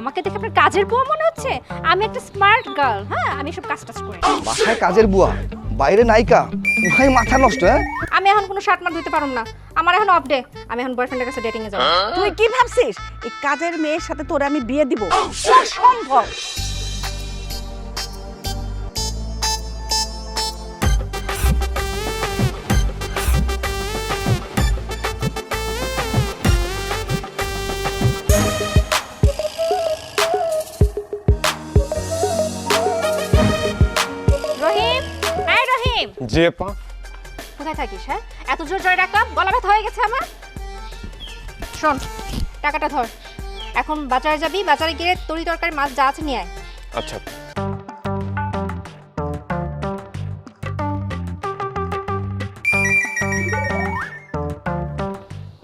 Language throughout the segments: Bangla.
আমাকে দেখে আপনার কাজের বুয়া মনে হচ্ছে? আমি একটা স্মার্ট গার্ল হ্যাঁ? আমি সব কাজ টাজ করি। বাসায় কাজের বুয়া? বাইরে নায়িকা? ভাই মাথা নষ্ট হ্যাঁ? আমি এখন কোনো শার্ট মার ধুতে পারুম না। আমার এখন অফ ডে আমি এখন বয়ফ্রেন্ডের কাছে ডেটিং এ যাব। তুই কি ভাবছিস? এই কাজের মেয়ের সাথে তোরে আমি বিয়ে দিব? অসম্ভব! জি আপা কোথায় থাকিস হ্যাঁ? এত জোর জয় ডাকলাম গলা ব্যথা হয়ে গেছে আমার। শোন টাকাটা ধর। এখন বাজারে যাবি বাজারে গিয়ে তরি তরকারি মাছ যা আছে নিয়ে আয়। আচ্ছা।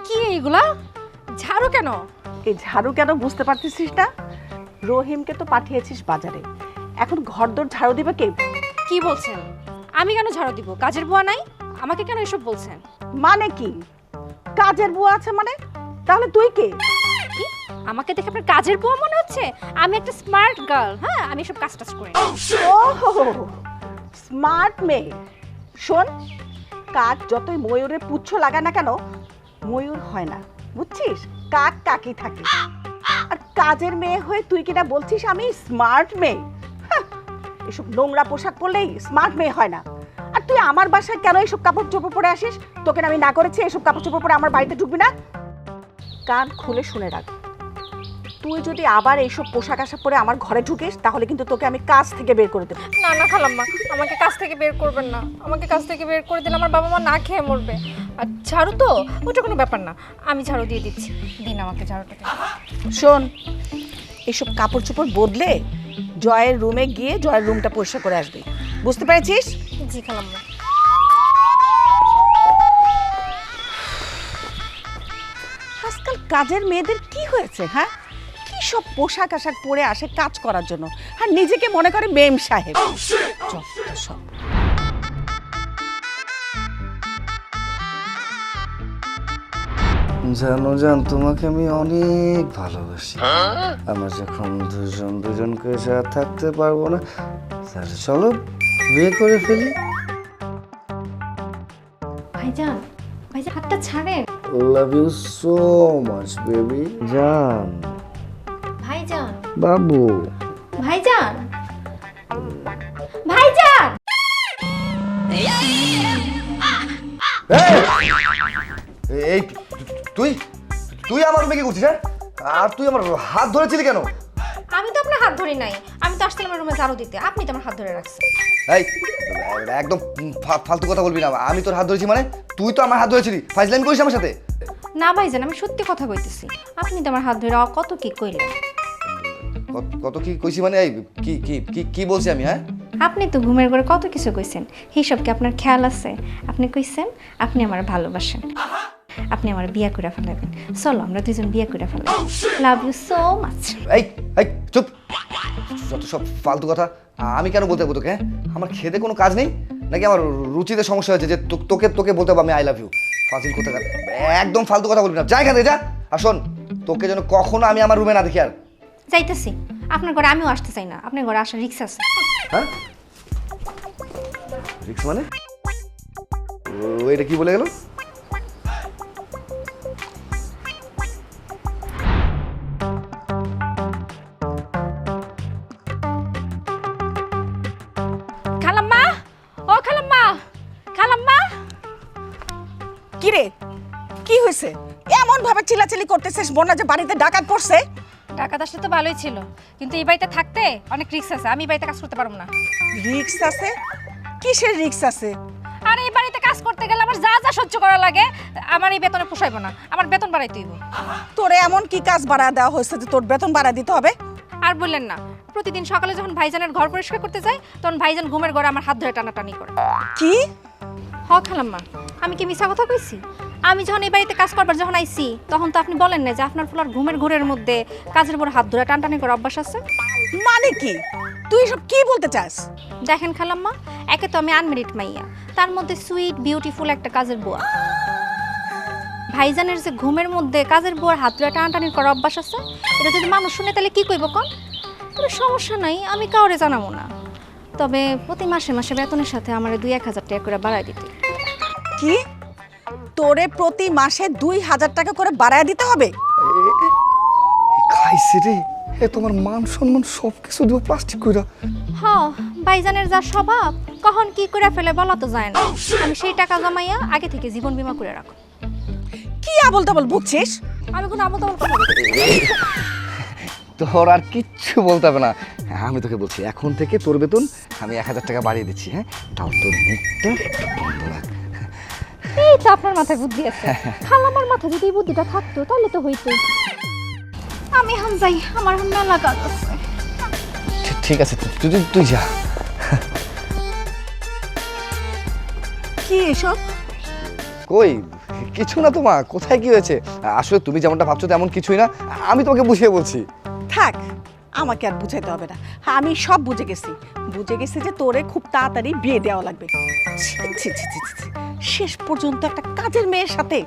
কি এইগুলা ঝাড়ু কেন? এই ঝাড়ু কেন বুঝতে পারতেছিস না? রহিমকে তো পাঠিয়েছিস বাজারে। এখন ঘরদোর ঝাড়ু দিবে কে? কি বলছেন? আমি কেন ঝাড়ু দিব? কাজের বুয়া নাই? আমাকে কেন এসব বলছেন? মানে কি? কাজের বুয়া আছে মানে? তাহলে তুই কে? কি? আমাকে দেখে আপনার কাজের বুয়া মনে হচ্ছে? আমি একটা স্মার্ট গার্ল হ্যাঁ? আমি সব কাজ টাজ করি। ওহো! স্মার্ট মেয়ে। শোন কাক যতই ময়ূরের পুচ্ছ লাগায় না কেন ময়ূর হয় না। বুঝছিস? কাক কাকি থাকে। আর কাজের মেয়ে হয়ে তুই কিনা বলছিস আমি স্মার্ট মেয়ে। এসব নোংরা পোশাক পরলেই স্মার্ট মেয়ে হয় না। আর তুই আমার বাসায় কেন এইসব কাপড় চোপড় পরে আসিস? তোকে না আমি না করেছি এসব কাপড় চোপড় পরে আমার বাড়িতে ঢুকবি না? কান খুলে শুনে রাখ। তুই যদি আবার এইসব পোশাক আশাক পরে আমার ঘরে ঢুকিস তাহলে কিন্তু তোকে আমি কাজ থেকে বের করে দেবো। না না খালাম্মা আমাকে কাজ থেকে বের করবেন না। আমাকে কাজ থেকে বের করে দিলে আমার বাবা মা না খেয়ে মরবে। আর ঝাড়ু তো? ওটা কোনো ব্যাপার না। আমি ঝাড়ু দিয়ে দিচ্ছি। দিন আমাকে ঝাড়ুটা শোন এসব কাপড় চোপড় বদলে জয়ের রুমে গিয়ে জয়ের রুমটা পরিষ্কার করে আসবি। বুঝতে পেরেছিস? জি খালাম্মা। আজকাল কাজের মেয়েদের কি হয়েছে হ্যাঁ? কি সব পোশাক আশাক পরে আসে কাজ করার জন্য? আর নিজেকে মনে করে মেম সাহেব। যত সব। জানো জান তোমাকে আমি অনেক ভালোবাসি। আমরা যখন দুজন দুজনকে ছাড়া থাকতে পারব না তাহলে চলো বিয়ে করে ফেলি। ভাইজান ভাইজান হাতটা ছাড়েন। Love you so much baby জান। ভাইজান। বাবু। ভাইজান। ভাইজান। এই! তুই? তুই আমার মেয়ে কি করছিস হ্যাঁ? আর তুই আমার হাত ধরেছিলি কেন? আমি তো আপনার হাত ধরি নাই। আমি তো আসছিলাম রুমে ঝাড়ু দিতে। আপনি তো আমার হাত ধরে রাখছেন। এই একদম ফা- ফালতু কথা বলবি না। আমি তোর হাত ধরেছি মানে? তুই তো আমার হাত ধরেছিলি। ফাইজলাইন করিস আমার সাথে? না ভাইজান আমি সত্যি কথা কইতেছি। আপনি তো আমার হাত ধরে কত কি কইলেন? কত- কত কি কইছি মানে? এই কি কি কি কি বলছি আমি হ্যাঁ? আপনি তো ঘুমের ঘরে কত কিছু কইছেন। এইসব কি আপনার খেয়াল আছে? আপনি কইছেন আপনি আমার ভালোবাসেন। আপনি আমার বিয়া করে ফেলাবেন। চলো আমরা দুজন বিয়া করে ফেলাই লাভ ইউ সো মাচ এই এই চুপ! যত সব ফালতু কথা আমি কেন বলতে তোকে হ্যাঁ? আমার খেতে কোনো কাজ নেই? নাকি আমার রুচিতে সমস্যা হয়েছে যে তোকে তোকে বলতে হবে আমি আই লাভ ইউ ফাজিল কোথা একদম ফালতু কথা বলবি না। যাই এখান যা! আর শোন তোকে যেন কখনো আমি আমার রুমে না দেখি আর। যাইতেছি। আপনার ঘরে আমিও আসতে চাই না। আপনার ঘরে আসার রিক্স আছে। হ্যাঁ? রিক্স মানে? ও এটা কি বলে গেল? করতেছিস বোনা যে বাড়িতে ডাকাত পড়ছে? টাকা আসলে তো ভালোই ছিল কিন্তু এই বাড়িতে থাকতে অনেক রিক্স আছে আমি এই বাড়িতে কাজ করতে পারব না। রিক্স আছে? কিসের রিক্স আছে? আর এই বাড়িতে কাজ করতে গেলে আমার যা যা সহ্য করা লাগে আমার এই বেতনে পোষাইবো না আমার বেতন বাড়াইতে হইব তোরে এমন কি কাজ বাড়া দেওয়া হয়েছে যে তোর বেতন বাড়া দিতে হবে? আর বললেন না প্রতিদিন সকালে যখন ভাইজানের ঘর পরিষ্কার করতে যাই তখন ভাইজান ঘুমের ঘরে আমার হাত ধরে টানাটানি করে। কি? হ খালাম্মা আমি কি মিছা কথা কইছি? আমি যখন এই বাড়িতে কাজ করবার যখন আইছি তখন তো আপনি বলেন না যে আপনার ফুলার ঘুমের ঘোরের মধ্যে কাজের উপর হাত ধরে টানটানি করে অভ্যাস আছে। মানে কি? তুই সব কি বলতে চাস? দেখেন খালাম্মা একে তো আমি আনমেরিড মাইয়া। তার মধ্যে সুইট বিউটিফুল একটা কাজের বুয়া। ভাইজানের যে ঘুমের মধ্যে কাজের বুয়ার হাত ধরে টানটানি করার অভ্যাস আছে এটা যদি মানুষ শুনে তাহলে কি কইব কন? তবে সমস্যা নাই আমি কাউরে জানাব না। তবে প্রতি মাসে মাসে বেতনের সাথে আমার দুই এক হাজার টাকা করে বাড়ায় দিতে। কি? তোরে প্রতি মাসে দুই হাজার টাকা করে বাড়ায় দিতে হবে? খাইছি রে। এ তোমার মান সম্মান সব কিছু দিব প্লাস্টিক কইরা। হ ভাইজানের যা স্বভাব কখন কি করে ফেলে বলা তো যায় না। আমি সেই টাকা জমাইয়া আগে থেকে জীবন বীমা করে রাখো। কি আবল তাবল বুঝছিস? আমি কোনো আবল তাবল কথা তোর আর কিচ্ছু বলতে হবে না। হ্যাঁ, আমি তোকে বলছি এখন থেকে তোর বেতন আমি এক হাজার টাকা বাড়িয়ে দিচ্ছি হ্যাঁ? তাও তোর মুখটা বন্ধ রাখ। এই তো আপনার মাথায় বুদ্ধি আছে। খালামার মাথায় যদি এই বুদ্ধিটা থাকতো তাহলে তো হইতো। আমি হাম যাই আমার হাম মেলা কাজ আছে। ঠিক- ঠিক আছে তুই- তুই তুই যা। কি এসব? কই কিছু না তোমা কোথায় কি হয়েছে? আসলে তুমি যেমনটা ভাবছ তেমন কিছুই না আমি তোমাকে বুঝিয়ে বলছি। থাক আমাকে আর বুঝাইতে হবে না। হ্যাঁ আমি সব বুঝে গেছি। বুঝে গেছি যে তোরে খুব তাড়াতাড়ি বিয়ে দেওয়া লাগবে। ছি, ছি, ছি, ছি, ছি, ছি। শেষ পর্যন্ত একটা কাজের মেয়ের সাথে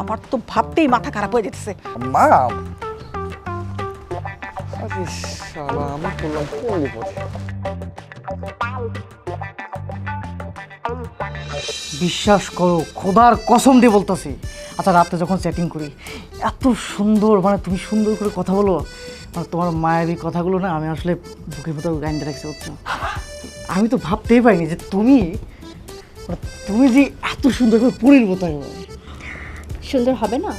আমার তো ভাবতেই মাথা খারাপ হয়ে যেতেছে। মা! আরে শালা, আমি করলাম কোন বিপদে? বিশ্বাস করো খোদার কসম দিয়ে বলতেছি। আচ্ছা রাতে যখন চ্যাটিং করি এত সুন্দর মানে তুমি সুন্দর করে কথা বলো তোমার মায়ের এই কথাগুলো না আমি আসলে বুকের ভিতর গাইন্ডে রাখছি আমি তো ভাবতেই পারিনি যে তুমি মানে তুমি যে এত সুন্দর করে পুরীর মতো সুন্দর হবে না?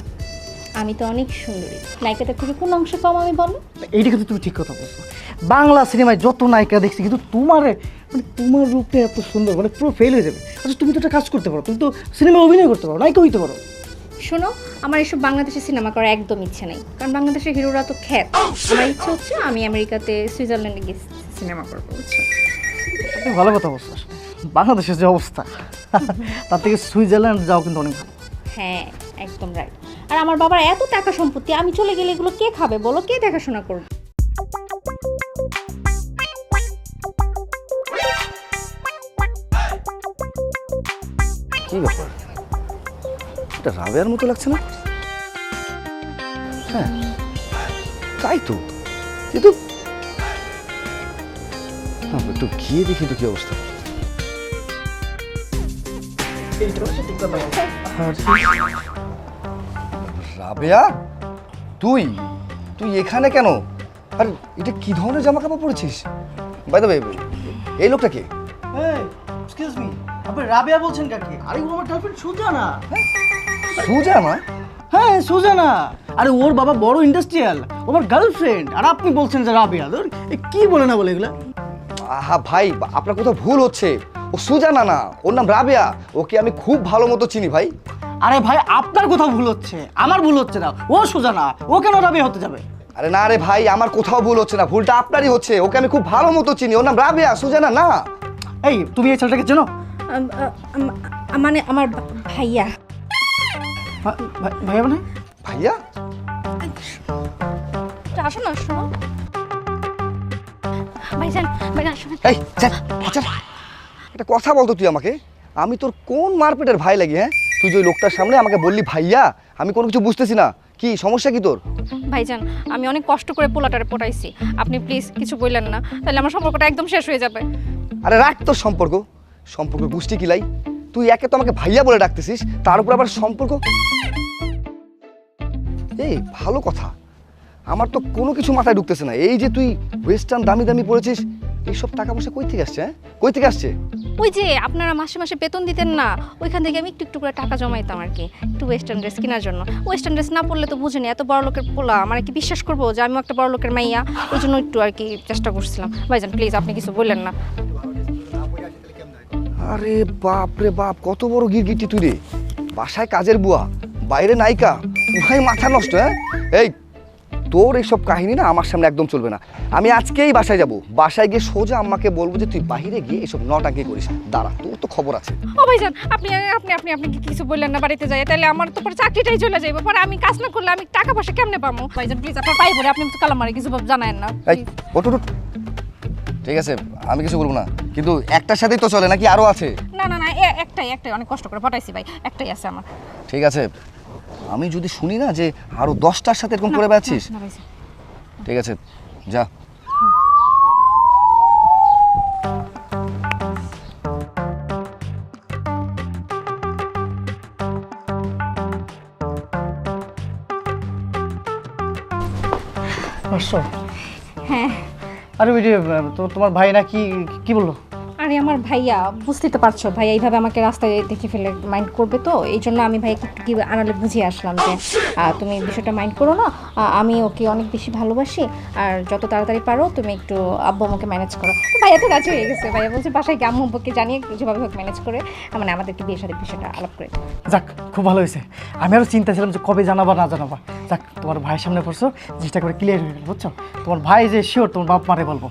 আমি তো অনেক সুন্দরী। নায়িকাটা থেকে কোন অংশ কম আমি বলো? এইটা কিন্তু তুমি ঠিক কথা বলছো। বাংলা সিনেমায় যত নায়িকা দেখছি কিন্তু তোমার মানে তোমার রূপটা এত সুন্দর মানে পুরো ফেল হয়ে যাবে। আচ্ছা তুমি তো একটা কাজ করতে পারো তুমি তো সিনেমায় অভিনয় করতে পারো নায়িকা হইতে পারো। শোনো আমার এসব বাংলাদেশে সিনেমা করার একদম ইচ্ছে নেই। কারণ বাংলাদেশের হিরোরা তো খ্যাত। আমার ইচ্ছে হচ্ছে আমি আমেরিকাতে সুইজারল্যান্ডে গিয়ে সিনেমা করব বুঝছ? ভালো কথা বলছো বাংলাদেশের যে অবস্থা তার থেকে সুইজারল্যান্ড যাও কিন্তু অনেক ভালো। হ্যাঁ একদম রাইট আর আমার বাবার এত টাকা সম্পত্তি আমি চলে গেলে এগুলো কে খাবে বলো? কে দেখাশোনা করবে? কি ব্যাপার? এটা রাবেয়ার মতো লাগছে না? হ্যাঁ তাই তো। কিন্তু একটু গিয়ে দেখি তো কি অবস্থা। রাবেয়া তুই তুই এখানে কেন? আর এটা কি ধরনের জামা কাপড় পরেছিস বাই দ্য এই লোকটা কে? এক্সকিউজ মি আপনি রাবিয়া বলছেন কাকে? আরে ও আমার গার্লফ্রেন্ড সুজানা সুজানা? হ্যাঁ সুজানা। আরে ওর বাবা বড় ইন্ডাস্ট্রিয়াল ও আমার গার্লফ্রেন্ড আর আপনি বলছেন যে রাবিয়া। ধর এ কি বলে না বলে এগুলা? আহা ভাই আপনার কোথাও ভুল হচ্ছে। ও সুজানা না ওর নাম রাবেয়া। ওকে আমি খুব ভালো মতো চিনি ভাই। আরে ভাই আপনার কোথাও ভুল হচ্ছে। আমার ভুল হচ্ছে না। ও সুজানা ও কেন রাবিয়া হতে যাবে? আরে না রে ভাই আমার কোথাও ভুল হচ্ছে না। ভুলটা আপনারই হচ্ছে। ওকে আমি খুব ভালো মতো চিনি। ওর নাম রাবেয়া সুজানা না। এই তুমি এই ছেলেটাকে চেনো? মানে আমার ভাইয়া। ভাইয়া মানে ভাইয়া? আসো না শোনো ভাইজান ভাইজান শোনো এই চল চল একটা কথা বলতো তুই আমাকে। আমি তোর কোন মারপেটের ভাই লাগি হ্যাঁ? তুই যে লোকটার সামনে আমাকে বললি ভাইয়া আমি কোনো কিছু বুঝতেছি না। কি সমস্যা কি তোর? ভাইজান আমি অনেক কষ্ট করে পোলাটারে পটাইছি। আপনি প্লিজ কিছু বললেন না তাহলে আমার সম্পর্কটা একদম শেষ হয়ে যাবে। আরে রাখ তোর সম্পর্ক। সম্পর্ক গোষ্ঠী কিলাই তুই একে তো আমাকে ভাইয়া বলে ডাকতেছিস, তার উপর আবার সম্পর্ক? এই, ভালো কথা। আমার তো কোনো কিছু মাথায় ঢুকতেছে না। এই যে তুই ওয়েস্টার্ন দামি দামি পড়েছিস, এইসব টাকা পয়সা কই থেকে আসছে হ্যাঁ? কই থেকে আসছে? ওই যে, আপনারা মাসে মাসে বেতন দিতেন না, ওইখান থেকে আমি একটু একটু করে টাকা জমাইতাম আর কি, একটু ওয়েস্টার্ন ড্রেস কেনার জন্য। ওয়েস্টার্ন ড্রেস না পড়লে তো বুঝেনি, এত বড় লোকের পোলা আমার কি বিশ্বাস করব যে আমিও একটা বড় লোকের মাইয়া? ওই জন্য একটু আর কি চেষ্টা করছিলাম। ভাইজান প্লিজ আপনি কিছু বললেন না। আরে বাপ রে বাপ কত বড় গিরগিটি তুই রে। বাসায় কাজের বুয়া বাইরে নায়িকা উহাই মাথা নষ্ট হ্যাঁ? এই তোর এইসব কাহিনী না আমার সামনে একদম চলবে না। আমি আজকেই বাসায় যাব। বাসায় গিয়ে সোজা আম্মাকে বলব যে তুই বাইরে গিয়ে এসব নটাঙ্কি করিস। দাঁড়া তোর তো খবর আছে। ও ভাইজান আপনি আপনি আপনি আপনি কিছু বললেন না বাড়িতে যাই তাহলে আমার তো পরে চাকরিটাই চলে যাইব। পরে আমি কাজ না করলে আমি টাকা পয়সা কেমনে পাবো ভাইজান প্লিজ আপনার পাই বলে আপনি তো কালামারে কিছু জানায়েন না ওঠ। ঠিক আছে আমি কিছু বলব না। কিন্তু একটার সাথেই তো চলে নাকি আরও আছে? না না না এ- একটাই একটাই অনেক কষ্ট করে পটাইছি ভাই একটাই আছে আমার। ঠিক আছে আমি যদি শুনি না যে আরও দশটার সাথে এরকম করে বেড়াচ্ছিস? না ঠিক আছে যা। হ্যাঁ। আরে ওই যে তোমার ভাই না কি কি বলল? আরে আমার ভাইয়া বুঝতেই তো পারছ ভাইয়া এইভাবে আমাকে রাস্তায় দেখে ফেলে মাইন্ড করবে তো এই জন্য আমি ভাইয়াকে একটু কি আড়ালে বুঝিয়ে আসলাম যে তুমি বিষয়টা মাইন্ড করো না আমি ওকে অনেক বেশি ভালোবাসি আর যত তাড়াতাড়ি পারো তুমি একটু আব্বু আমাকে ম্যানেজ করো। ভাইয়া তো রাজি হয়ে গেছে ভাইয়া বলছে বাসায় কি আম্মু আব্বুকে জানিয়ে যেভাবে হোক ম্যানেজ করে মানে আমাদেরকে বিয়ের সাথে বিষয়টা আলাপ করে। যাক খুব ভালো হয়েছে। আমি আরও চিন্তা ছিলাম যে কবে জানাবা না জানাবা। যাক তোমার ভাইয়ের সামনে পড়ছো জিনিসটা করে ক্লিয়ার হয়ে গেল বুঝছ? তোমার ভাই যে শিওর তোমার বাপ মারে বলব।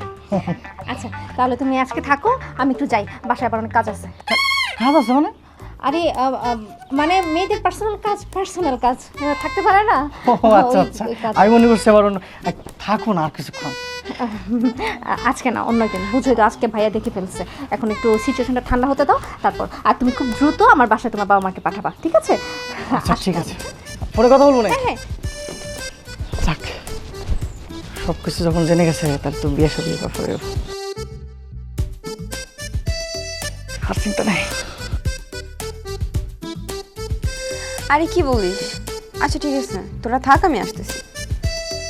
আচ্ছা তাহলে তুমি আজকে থাকো আমি একটু যাই বাসায় আবার অনেক কাজ আছে। কাজ আছে মানে? আরে মানে মেয়েদের পার্সোনাল কাজ পার্সোনাল কাজ। থাকতে পারে না? ও আচ্ছা আচ্ছা। আমি মনে করছি আবার অন্য আই, থাকো না আর কিছুক্ষণ। আজকে না অন্য দিন বুঝোই তো আজকে ভাইয়া দেখে ফেলছে। এখন একটু সিচুয়েশনটা ঠান্ডা হতে দাও তারপর। আর তুমি খুব দ্রুত আমার বাসায় তোমার বাবা মাকে পাঠাবা ঠিক আছে? আচ্ছা ঠিক আছে। পরে কথা বলব না হ্যাঁ হ্যাঁ। যাক সব কিছু যখন জেনে গেছে তাহলে তো বিয়ে সাথে ব্যাপারে চিন্তা নেই। আরে কি বলিস? আচ্ছা ঠিক আছে। তোরা থাক আমি আসতেছি।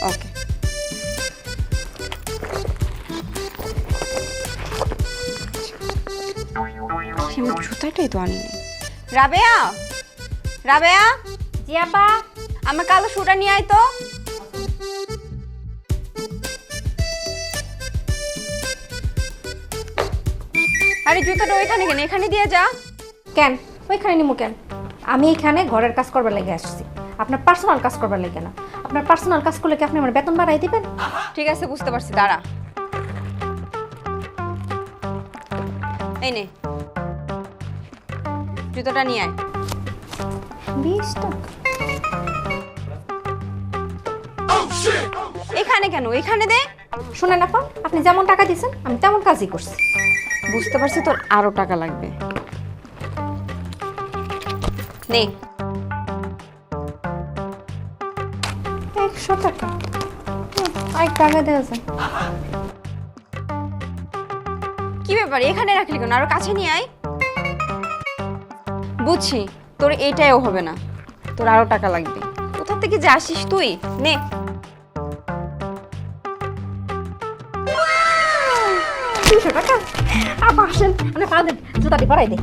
ওকে। আমার জুতাটাই তো আনি নাই রাবেয়া! রাবেয়া! জি আব্বা আমার কালো শুটা নিয়ে আয় তো। আরে জুতাটা ওইখানে কেন? এখানে দিয়ে যা। কেন? ওইখানে নিমু কেন? আমি এখানে ঘরের কাজ করবার লেগে আসছি। আপনার পার্সোনাল কাজ করবার লেগে না। আপনার পার্সোনাল কাজ করলে কি আপনি আমার বেতন বাড়াই দিবেন? ঠিক আছে বুঝতে পারছি। দাঁড়া। এই নে। জুতোটা নিয়ে আয়। বিশ টাকা। এখানে কেন? এখানে দে। শুনেন আপা আপনি যেমন টাকা দিয়েছেন আমি তেমন কাজই করছি। বুঝতে পারছি তোর আরও টাকা লাগবে। নে। একশো টাকা। টাকা কি ব্যাপার, এখানে রাখলি কেন? আরও কাছে নিয়ে আয়। বুঝছি, তোর এইটাও হবে না। তোর আরও টাকা লাগবে। কোথা থেকে যে আসিস তুই? নে। দুশো টাকা আপা আসেন। মানে পা দেন জুতাটি পরাই দে।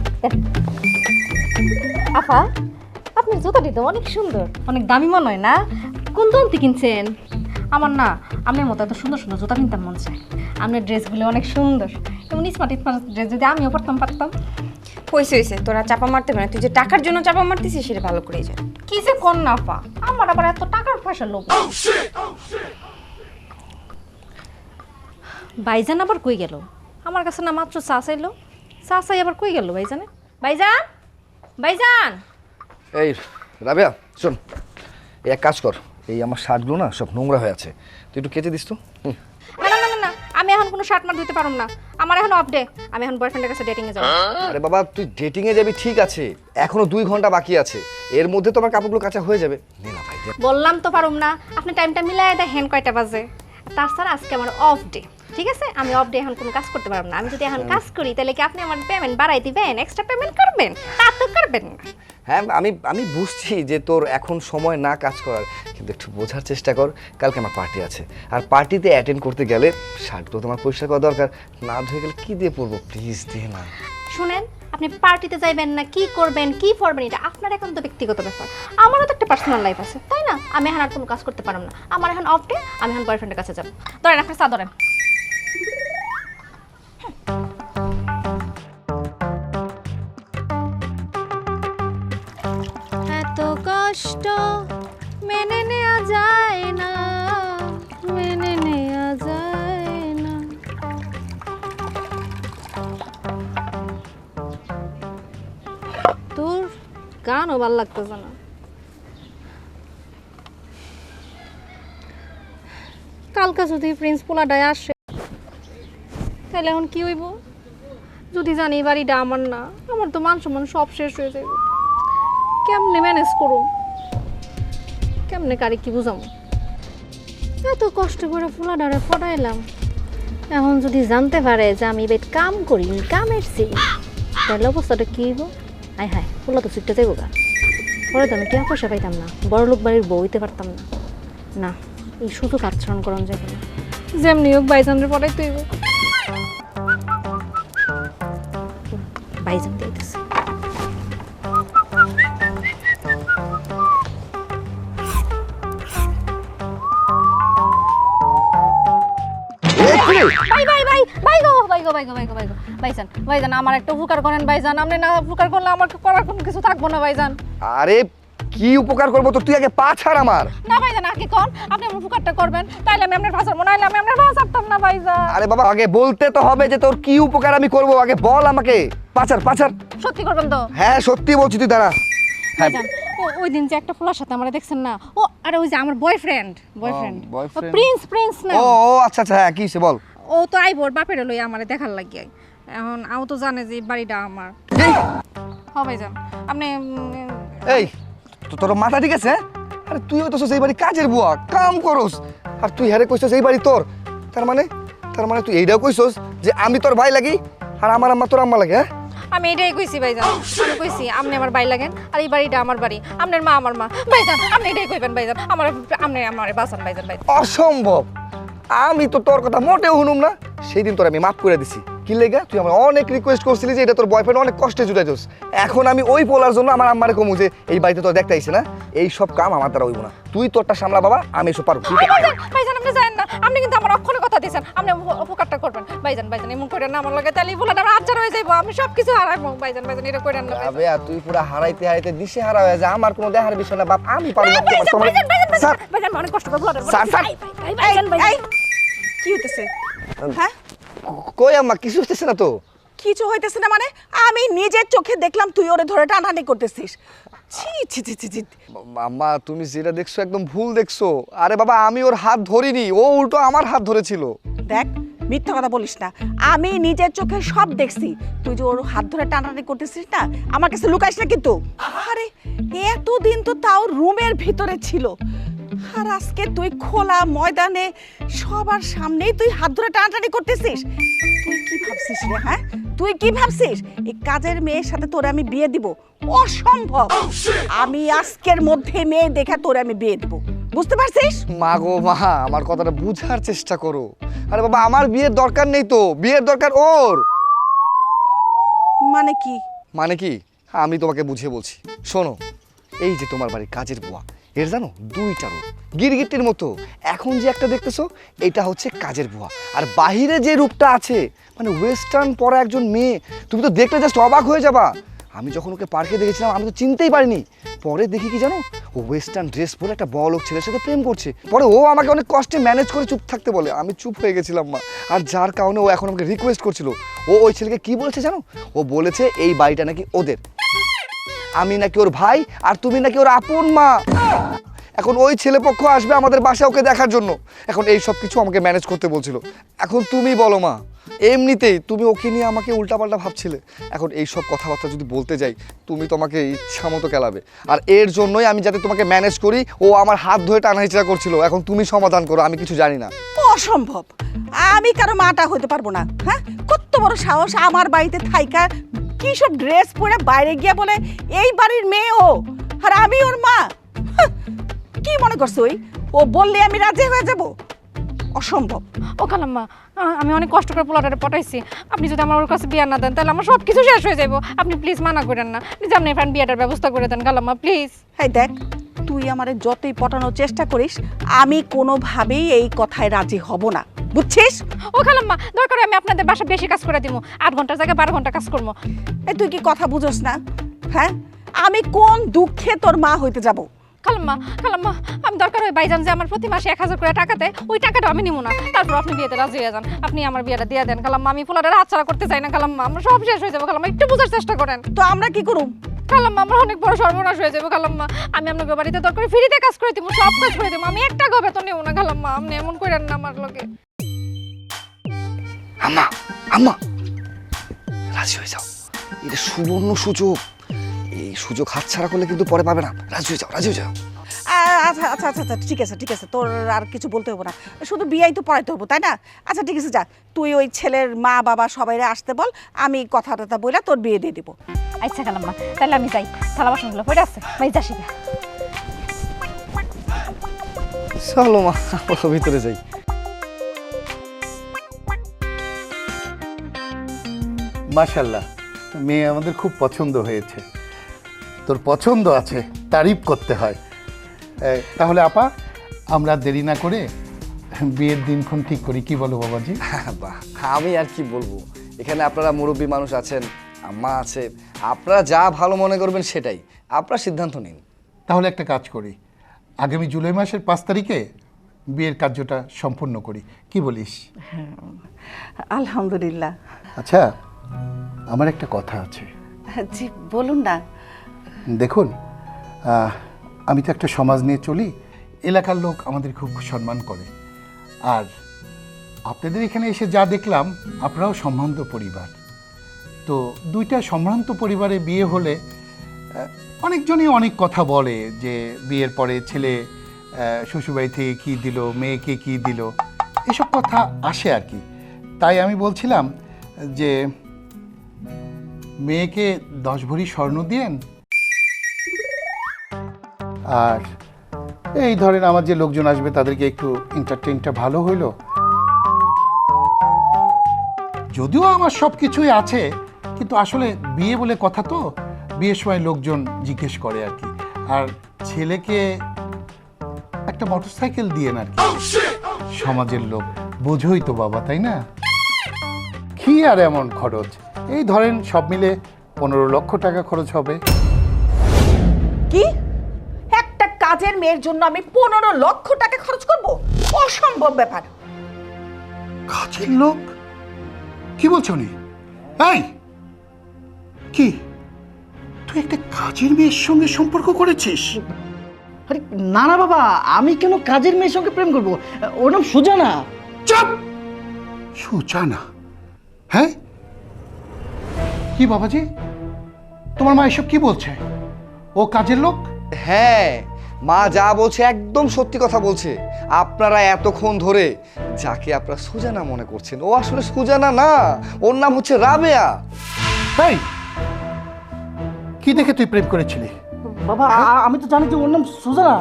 আপা আপনার জুতাটি তো অনেক সুন্দর অনেক দামি মনে হয় না? কোন দন্তি কিনছেন? আমার না আপনার মতো এত সুন্দর সুন্দর জুতা কিনতাম মন চায়। আপনার ড্রেসগুলো অনেক সুন্দর। এমন স্মার্ট স্মার্ট ড্রেস যদি আমিও পরতাম পারতাম। হয়েছে হয়েছে তোরা চাপা মারতে পারে তুই যে টাকার জন্য চাপা মারতেছিস সেটা ভালো করেই জান। কি যে কর না আপা। আমার আবার এত টাকার পয়সা লোক ভাইজান আবার কই গেল? আমার কাছে না মাত্র চা চাইলো। চা চাই আবার কই গেল ভাইজানে? ভাইজান? ভাইজান? এই রাবেয়া শোন এই এক কাজ কর। এই আমার শার্টগুলো না সব নোংরা হয়ে আছে। তুই একটু কেচে দিস তো। না না না আমি এখন কোনো শার্ট মার ধুতে পারুম না। আমার এখন অফ ডে আমি এখন বয়ফ্রেন্ডের কাছে ডেটিং এ যাব। আরে বাবা তুই ডেটিং এ যাবি ঠিক আছে। এখনও দুই ঘণ্টা বাকি আছে। এর মধ্যে তো আমার কাপড়গুলো কাঁচা হয়ে যাবে। নে না ভাই বললাম তো পারুম না। আপনি টাইমটা মিলাই দেখেন কয়টা বাজে। তাছাড়া আজকে আমার অফ ডে ঠিক আছে? আমি অফ ডে এখন কোনো কাজ করতে পারব না। আমি যদি এখন কাজ করি তাহলে কি আপনি আমার পেমেন্ট বাড়াই দিবেন? এক্সট্রা পেমেন্ট করবেন? তা তো করবেন না। হ্যাঁ আমি আমি বুঝছি যে তোর এখন সময় না কাজ করার। কিন্তু একটু বোঝার চেষ্টা কর কালকে আমার পার্টি আছে। আর পার্টিতে অ্যাটেন্ড করতে গেলে শার্টগুলো তোমার পরিষ্কার করা দরকার। না ধুয়ে গেলে কি দিয়ে পরবো? প্লিজ দে না। শুনেন আপনি পার্টিতে যাইবেন না কি করবেন কি করবেন এটা আপনার এখন তো ব্যক্তিগত ব্যাপার। আমারও তো একটা পার্সোনাল লাইফ আছে তাই না? আমি এখন আর কোনো কাজ করতে পারব না। আমার এখন অফ ডে আমি এখন বয়ফ্রেন্ডের কাছে যাব। ধরেন আপনার চা ধরেন। কষ্ট মেনে নেওয়া যায় না, মেনে নেওয়া যায় না। তোর গানও ভালো লাগতেছে না। কালকে যদি প্রিন্স পোলাডায় আসে, তাহলে এখন কি হইব? যদি জানি বাড়িটা আমার না, আমার তো মান সম্মান সব শেষ হয়ে যাবে কেমনে ম্যানেজ করুম কেমনে কারে কি বুঝামো এত কষ্ট করে ফুলা ফুলাডারে ফটাইলাম। এখন যদি জানতে পারে যে আমি এবার কাম করি কামের সেই তাহলে অবস্থাটা কি হইব? আয় হায়, ফুলা তো ছুটতে যাইব গা। পরে তো আমি টিয়া পয়সা পাইতাম না, বড় লোক বাড়ির বউ হইতে পারতাম না। না, এই সুযোগ আচরণ করানো যাবে না। যেমনি হোক বাইজানরে পড়াই তুইব বাইজান দিতেছে। বাই বাই বাই বাই গো বাই গো বাই গো বাই গো বাই গো ভাইজান ভাইজান আমার একটা উপকার করেন ভাইজান আপনি না উপকার করলে আমার করার কোনো কিছু থাকব না ভাইজান আরে কি উপকার করব তো তুই আগে পা ছাড় আমার। না ভাইজান আগে কোন? আপনি আমার উপকারটা করবেন তাইলে আমি আপনার ভাষার মনে আমি আপনার ভাষা ছাড়তাম না ভাইজান আরে বাবা আগে বলতে তো হবে যে তোর কি উপকার আমি করব আগে বল আমাকে। পাচার পাচার সত্যি করবেন তো? হ্যাঁ সত্যি বলছি তুই দাঁড়া। ভাইজান ও- ওই দিন যে একটা ফুলার সাথে আমরা দেখছেন না? ও আরে ওই যে আমার বয়ফ্রেন্ড বয়ফ্রেন্ড প্রিন্স প্রিন্স না? ও ও আচ্ছা আচ্ছা হ্যাঁ কি সে বল? ও তো আইব ওর বাপের লই আমারে দেখার লাগিয়ে এখন আও তো জানে যে বাড়িটা আমার। এই, হ ভাইজান। আপনি এই তো তোর মাথা ঠিক আছে? আরে তুই তো এই বাড়ি কাজের বুয়া কাম করস। আর তুই হ্যারে কইছস এই বাড়ি তোর। তার মানে তার মানে তুই এইটাও কইছস যে আমি তোর ভাই লাগি আর আমার আম্মা তোর আম্মা লাগে হ্যাঁ? আমি এটাই কইছি, ভাইজান। আমি কইছি, আপনি আমার বাড়ি লাগেন, আর এই বাড়িটা আমার বাড়ি। আপনার মা আমার মা। ভাইজান, আপনি এটাই কইবেন, ভাইজান। আমার, আপনি আমার বাসান ভাইজান ভাই অসম্ভব। আমি তো তোর কথা মোটেও শুনুম না। সেই দিন তোর আমি মাফ করে দিছি। কি লেগা তুই আমার অনেক রিকোয়েস্ট করছিলি যে এটা তোর বয়ফ্রেন্ড অনেক কষ্টে জুটাইছস এখন আমি ওই পোলার জন্য আমার আম্মারে কমু যে এই বাড়িতে তোর দেখতে আইছে না এই সব কাম আমার দ্বারা হইব না তুই তোরটা সামলা বাবা আমি এসব পারব ভাইজান আপনি জানেন না আপনি কিন্তু আমার অক্ষণে কথা দিয়েছেন আপনি উপকারটা করবেন ভাইজান ভাইজান এমন করেন না আমার লগে তাহলে বলে আমার আচ্ছা হয়ে যাইবো আমি সব কিছু হারাইবো ভাইজান ভাইজান এটা করেন না আবে তুই পুরা হারাইতে হারাইতে দিশে হারা হয়ে যায় আমার কোনো দেখার বিষয় না বাপ আমি পারব না ভাইজান, ভাইজান, ভাইজান, অনেক কষ্ট করে blood স্যার, স্যার। ভাই, ভাই, ভাই, ভাইজান, ভাইজান। কি হইতেছে হ্যাঁ কই আম্মা কিছু হতেছে না তো? কিছু হইতেছে না মানে? আমি নিজের চোখে দেখলাম তুই ওরে ধরে টানাটানি করতেছিস। ছি ছি ছি ছি ছি। আম্মা তুমি যেটা দেখছ একদম ভুল দেখছ। আরে বাবা আমি ওর হাত ধরিনি ও উল্টো আমার হাত ধরেছিল। দেখ মিথ্যা কথা বলিস না। আমি নিজের চোখে সব দেখছি। তুই যে ওর হাত ধরে টানাটানি করতেছিস না আমার কাছে লুকাইস না কিন্তু। আরে এতদিন তো তাও রুমের ভিতরে ছিল। আর আজকে তুই খোলা ময়দানে সবার সামনেই তুই হাত ধরে টানাটানি করতেছিস? তুই কি ভাবছিস রে হ্যাঁ? তুই কি ভাবছিস? এই কাজের মেয়ের সাথে তোরে আমি বিয়ে দিব? অসম্ভব! আমি আজকের মধ্যে মেয়ে দেখে তোরে আমি বিয়ে দিব। বুঝতে পারছিস? মা গো মা আমার কথাটা বুঝার চেষ্টা করো। আরে বাবা আমার বিয়ের দরকার নেই তো। বিয়ের দরকার ওর। মানে কি? মানে কি? আমি তোমাকে বুঝিয়ে বলছি। শোনো এই যে তোমার বাড়ির কাজের বুয়া এর জানো দুইটা রূপ গিরগিটির মতো। এখন যে একটা দেখতেছো, এটা হচ্ছে কাজের বুয়া। আর বাহিরে যে রূপটা আছে মানে ওয়েস্টার্ন পরা একজন মেয়ে, তুমি তো দেখলে জাস্ট অবাক হয়ে যাবা। আমি যখন ওকে পার্কে দেখেছিলাম, আমি তো চিনতেই পারিনি। পরে দেখি কি জানো, ও ওয়েস্টার্ন ড্রেস পরে একটা বড় লোক ছেলের সাথে প্রেম করছে। পরে ও আমাকে অনেক কষ্টে ম্যানেজ করে চুপ থাকতে বলে। আমি চুপ হয়ে গেছিলাম মা। আর যার কারণে ও এখন আমাকে রিকোয়েস্ট করছিল। ও ওই ছেলেকে কি বলেছে জানো? ও বলেছে এই বাড়িটা নাকি ওদের। আমি নাকি ওর ভাই আর তুমি নাকি ওর আপন মা। এখন ওই ছেলে পক্ষ আসবে আমাদের বাসায় ওকে দেখার জন্য। এখন এই সব কিছু আমাকে ম্যানেজ করতে বলছিল। এখন তুমি বলো মা, এমনিতেই তুমি ওকে নিয়ে আমাকে উল্টাপাল্টা ভাবছিলে। এখন এই সব কথাবার্তা যদি বলতে যাই, তুমি তোমাকে ইচ্ছা মতো কেলাবে। আর এর জন্যই আমি যাতে তোমাকে ম্যানেজ করি, ও আমার হাত ধরে টানাহিচড়া করছিল। এখন তুমি সমাধান করো, আমি কিছু জানি না। অসম্ভব। আমি কারও মাটা হতে পারব না হ্যাঁ? কত বড় সাহস আমার বাড়িতে থাইকা কি সব ড্রেস পরে বাইরে গিয়ে বলে এই বাড়ির মেয়ে ও আর আমি ওর মা? কি মনে করছ ওই? ও বললে আমি রাজি হয়ে যাব? অসম্ভব। ও খালাম্মা আ- আমি অনেক কষ্ট করে পোলাটারে পটাইছি। আপনি যদি আমার ওর কাছে বিয়া না দেন তাহলে আমার সব কিছু শেষ হয়ে যাব আপনি প্লিজ মানা করেন না। প্লিজ আপনি ফ্যান বিয়াটার ব্যবস্থা করে দেন খালাম্মা প্লিজ হ্যাঁ দেখ তুই আমারে যতই পটানোর চেষ্টা করিস আমি কোনোভাবেই এই কথায় রাজি হব না। বুঝছিস? ও খালাম্মা দরকার আমি আপনাদের বাসা বেশি কাজ করে দিব আট ঘণ্টার জায়গায় বারো ঘণ্টা কাজ করব এই তুই কি কথা বুঝোস না? হ্যাঁ? আমি কোন দুঃখে তোর মা হইতে যাব? খালাম্মা খালাম্মা আমি দরকার হয় বাইজান যে আমার প্রতি মাসে এক হাজার করে টাকা দেয় ওই টাকাটা আমি নিব না। তারপর আপনি বিয়েতে রাজি হয়ে যান। আপনি আমার বিয়েটা দিয়ে দেন। খালাম্মা আমি পোলাটার হাত ছাড়া করতে চাই না খালাম্মা। আমার সব শেষ হয়ে যাব। খালাম্মা একটু বোঝার চেষ্টা করেন। তো আমরা কি করুম? খালাম্মা আমার অনেক বড় সর্বনাশ হয়ে যাবে খালাম্মা। আমি আপনাকে বাড়িতে দরকার ফ্রিতে কাজ করে দিব সব কাজ করে দিব আমি একটা গো বেতন নেব না খালাম্মা। আপনি এমন করেন না আমার লোকে আম্মা আম্মা। রাজি হয়ে যাও। এটা সুবর্ণ সুযোগ। এই সুযোগ হাতছাড়া করলে কিন্তু পরে পাবে না। রাজি হয়ে যাও রাজি হয়ে যাও। আচ্ছা আচ্ছা আচ্ছা আচ্ছা ঠিক আছে ঠিক আছে। তোর আর কিছু বলতে হব না। শুধু বিয়াই তো পড়াইতে হব তাই না? আচ্ছা ঠিক আছে যা। তুই ওই ছেলের মা বাবা সবাইরে আসতে বল। আমি কথা টথা বইলা তোর বিয়ে দিয়ে দিব। আচ্ছা খালাম্মা তাহলে আমি যাই। থালা বাসনগুলো পড়ে আছে ভাই যাসি। চলো মা ভিতরে যাই। মাশাল্লাহ মেয়ে আমাদের খুব পছন্দ হয়েছে। তোর পছন্দ আছে তারিফ করতে হয়। তাহলে আপা আমরা দেরি না করে বিয়ের দিনক্ষণ ঠিক করি। কি বলো বাবাজি? বাহ আমি আর কি বলব? এখানে আপনারা মুরব্বী মানুষ আছেন আম্মা আছে আপনারা যা ভালো মনে করবেন সেটাই। আপনারা সিদ্ধান্ত নিন। তাহলে একটা কাজ করি। আগামী জুলাই মাসের পাঁচ তারিখে বিয়ের কার্যটা সম্পূর্ণ করি। কি বলিস? আলহামদুলিল্লাহ। আচ্ছা। আমার একটা কথা আছে। জি বলুন না। দেখুন আমি তো একটা সমাজ নিয়ে চলি এলাকার লোক আমাদের খুব সম্মান করে। আর আপনাদের এখানে এসে যা দেখলাম আপনারাও সম্ভ্রান্ত পরিবার। তো দুইটা সম্ভ্রান্ত পরিবারে বিয়ে হলে অনেকজনই অনেক কথা বলে যে বিয়ের পরে ছেলে শ্বশুরবাড়ি থেকে কী দিল মেয়েকে কী দিল এসব কথা আসে আর কি। তাই আমি বলছিলাম যে মেয়েকে দশ ভরি স্বর্ণ দিয়েন? আর এই ধরেন আমার যে লোকজন আসবে, তাদেরকে একটু এন্টারটেইনটা ভালো হইল। যদিও আমার সব কিছুই আছে, কিন্তু আসলে বিয়ে বলে কথা তো। বিয়ের সময় লোকজন জিজ্ঞেস করে আর কি। আর ছেলেকে একটা মোটরসাইকেল দিয়ে কি। সমাজের লোক, বোঝোই তো বাবা, তাই না? কি আর এমন খরচ? এই ধরেন সব মিলে পনেরো লক্ষ টাকা খরচ হবে। কি? একটা কাজের মেয়ের জন্য আমি পনেরো লক্ষ টাকা খরচ করব? অসম্ভব ব্যাপার। কাজের লোক? কি বলছো নি এই! কি? তুই একটা কাজের মেয়ের সঙ্গে সম্পর্ক করেছিস? আরে না না বাবা আমি কেন কাজের মেয়ের সঙ্গে প্রেম করব? ওর নাম সুজানা। চাপ! সুজানা? হ্যাঁ? কি বাবাজি? তোমার মা এসব কি বলছে? ও কাজের লোক? হ্যাঁ মা যা বলছে একদম সত্যি কথা বলছে। আপনারা এতক্ষণ ধরে যাকে আপনারা সুজানা মনে করছেন ও আসলে সুজানা না ওর নাম হচ্ছে রাবেয়া। তাই কি দেখে তুই প্রেম করেছিলি? বাবা আমি তো জানি যে ওর নাম সুজানা।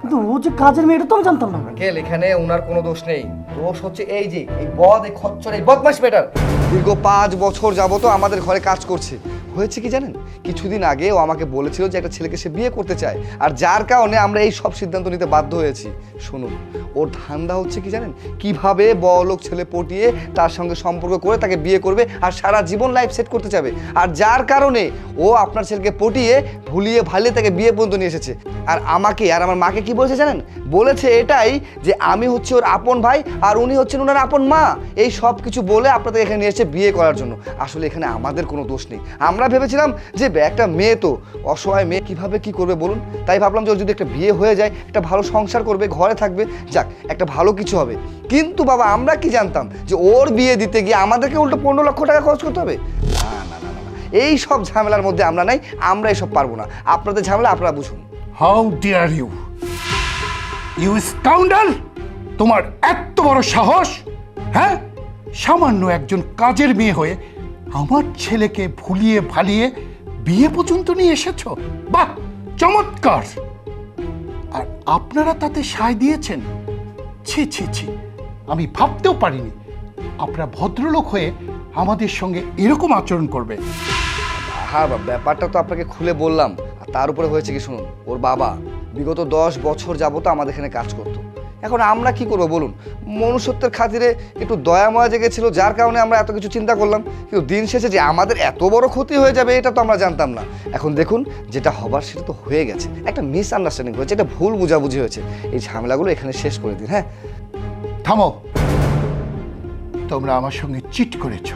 কিন্তু ও যে কাজের মেয়েটা তো আমি জানতাম না। আঙ্কেল, এখানে ওনার কোনো দোষ নেই। দোষ হচ্ছে এই যে, এই বদ, এই খচ্চর, এই বদমাস বেটার দীর্ঘ পাঁচ বছর যাবত আমাদের ঘরে কাজ করছে। হয়েছে কি জানেন? কিছুদিন আগে ও আমাকে বলেছিল যে একটা ছেলেকে সে বিয়ে করতে চায়। আর যার কারণে আমরা এই সব সিদ্ধান্ত নিতে বাধ্য হয়েছি। শুনুন, ওর ধান্দা হচ্ছে কি জানেন? কীভাবে বড়লোক ছেলে পটিয়ে তার সঙ্গে সম্পর্ক করে তাকে বিয়ে করবে আর সারা জীবন লাইফ সেট করতে চাবে। আর যার কারণে ও আপনার ছেলেকে পটিয়ে ভুলিয়ে ভালিয়ে তাকে বিয়ে পর্যন্ত নিয়ে এসেছে। আর আমাকে, আর আমার মাকে কি বলেছে জানেন? বলেছে এটাই যে আমি হচ্ছে ওর আপন ভাই আর উনি হচ্ছেন ওনার আপন মা। এই সব কিছু বলে আপনাদের এখানে নিয়ে এসেছে বিয়ে করার জন্য। আসলে এখানে আমাদের কোনো দোষ নেই। আমরা ভেবেছিলাম যে একটা মেয়ে তো অসহায় মেয়ে কীভাবে কি করবে বলুন? তাই ভাবলাম যে ওর যদি একটা বিয়ে হয়ে যায় একটা ভালো সংসার করবে ঘরে থাকবে যাক একটা ভালো কিছু হবে। কিন্তু বাবা আমরা কি জানতাম যে ওর বিয়ে দিতে গিয়ে আমাদেরকে উল্টো পনেরো লক্ষ টাকা খরচ করতে হবে? না না না না, এই সব ঝামেলার মধ্যে আমরা নাই আমরা এসব পারব না। আপনাদের ঝামেলা আপনারা বুঝুন। How dare you you scoundrel তোমার এত বড় সাহস হ্যাঁ? সামান্য একজন কাজের মেয়ে হয়ে আমার ছেলেকে ভুলিয়ে ভালিয়ে বিয়ে পর্যন্ত নিয়ে এসেছ? বাহ, চমৎকার! আর আপনারা তাতে সায় দিয়েছেন? ছি ছি ছি, আমি ভাবতেও পারিনি। আপনারা ভদ্রলোক হয়ে আমাদের সঙ্গে এরকম আচরণ করবে। হ্যাঁ বা- ব্যাপারটা তো আপনাকে খুলে বললাম। আর তার উপরে হয়েছে কি শুনুন, ওর বাবা বিগত দশ বছর যাবত আমাদের এখানে কাজ করতো। এখন আমরা কি করব বলুন? মনুষ্যত্বের খাতিরে একটু দয়াময়া জেগেছিল, যার কারণে আমরা এত কিছু চিন্তা করলাম। কিন্তু দিন শেষে যে আমাদের এত বড় ক্ষতি হয়ে যাবে, এটা তো আমরা জানতাম না। এখন দেখুন, যেটা হবার সেটা তো হয়ে গেছে। একটা মিস আন্ডারস্ট্যান্ডিং হয়েছে একটা ভুল বোঝাবুঝি হয়েছে। এই ঝামেলাগুলো এখানে শেষ করে দিন হ্যাঁ? থামো। তোমরা আমার সঙ্গে চিট করেছ।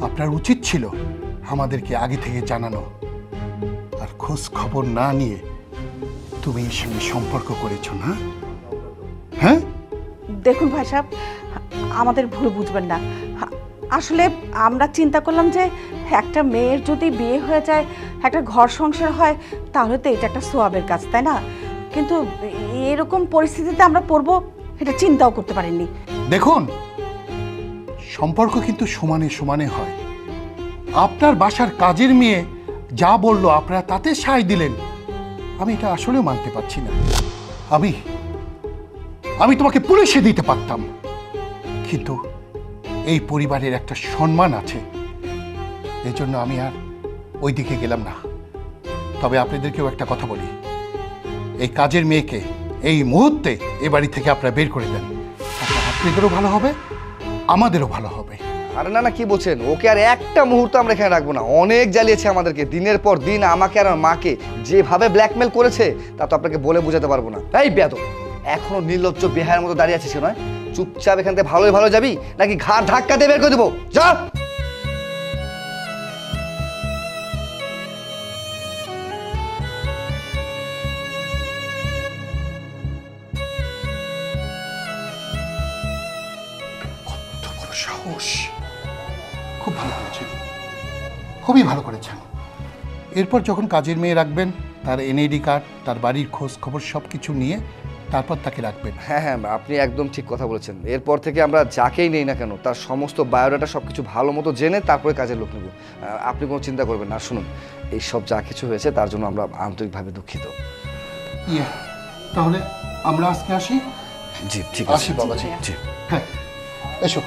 আপনার উচিত ছিল আমাদেরকে আগে থেকে জানানো। আর খোঁজ খবর না নিয়ে তুমি এর সঙ্গে সম্পর্ক করেছ না? হ্যাঁ? দেখুন ভাই সাহেব আমাদের ভুল বুঝবেন না। আসলে আমরা চিন্তা করলাম যে একটা মেয়ের যদি বিয়ে হয়ে যায় একটা ঘর সংসার হয় তাহলে তো এটা একটা সোয়াবের কাজ তাই না? কিন্তু এরকম পরিস্থিতিতে আমরা পড়ব এটা চিন্তাও করতে পারিনি। দেখুন সম্পর্ক কিন্তু সমানে সমানে হয়। আপনার বাসার কাজের মেয়ে যা বলল আপনারা তাতে সায় দিলেন। আমি এটা আসলেও মানতে পারছি না। আমি আমি তোমাকে পুলিশে দিতে পারতাম। কিন্তু এই পরিবারের একটা সম্মান আছে। এই জন্য আমি আর ওই দিকে গেলাম না। তবে আপনাদেরকেও একটা কথা বলি। এই কাজের মেয়েকে এই মুহূর্তে এ বাড়ি থেকে আপনারা বের করে দেন। আপনাদেরও ভালো হবে, আমাদেরও ভালো হবে। আরে না না, কি বলছেন? ওকে আর একটা মুহূর্ত আমরা এখানে রাখব না। অনেক জ্বালিয়েছে আমাদেরকে। দিনের পর দিন আমাকে আর আমার মাকে যেভাবে ব্ল্যাকমেল করেছে, তা তো আপনাকে বলে বোঝাতে পারব না। তাই বেদ এখনও নির্লজ্জ বেহায়ের মতো দাঁড়িয়ে আছিস নয় চুপচাপ এখান থেকে ভালোই ভালো যাবি, নাকি ঘাড় ধাক্কা দিয়ে বের করে দেবো? যা! খুব ভালো করেছেন খুবই ভালো করেছেন এরপর যখন কাজের মেয়ে রাখবেন, তার এনআইডি কার্ড তার বাড়ির খোঁজ খবর সব কিছু নিয়ে তারপর তাকে রাখবেন। হ্যাঁ হ্যাঁ আপনি একদম ঠিক কথা বলেছেন। এরপর থেকে আমরা যাকেই নেই না কেন তার সমস্ত বায়োডাটা সব কিছু ভালো মতো জেনে তারপরে কাজের লোক নেব। আপনি কোনো চিন্তা করবেন না। শুনুন এই সব যা কিছু হয়েছে তার জন্য আমরা আন্তরিকভাবে দুঃখিত। ইয়ে তাহলে আমরা আজকে আসি? জি ঠিক আসি বাবাজি। জি। হ্যাঁ এসো।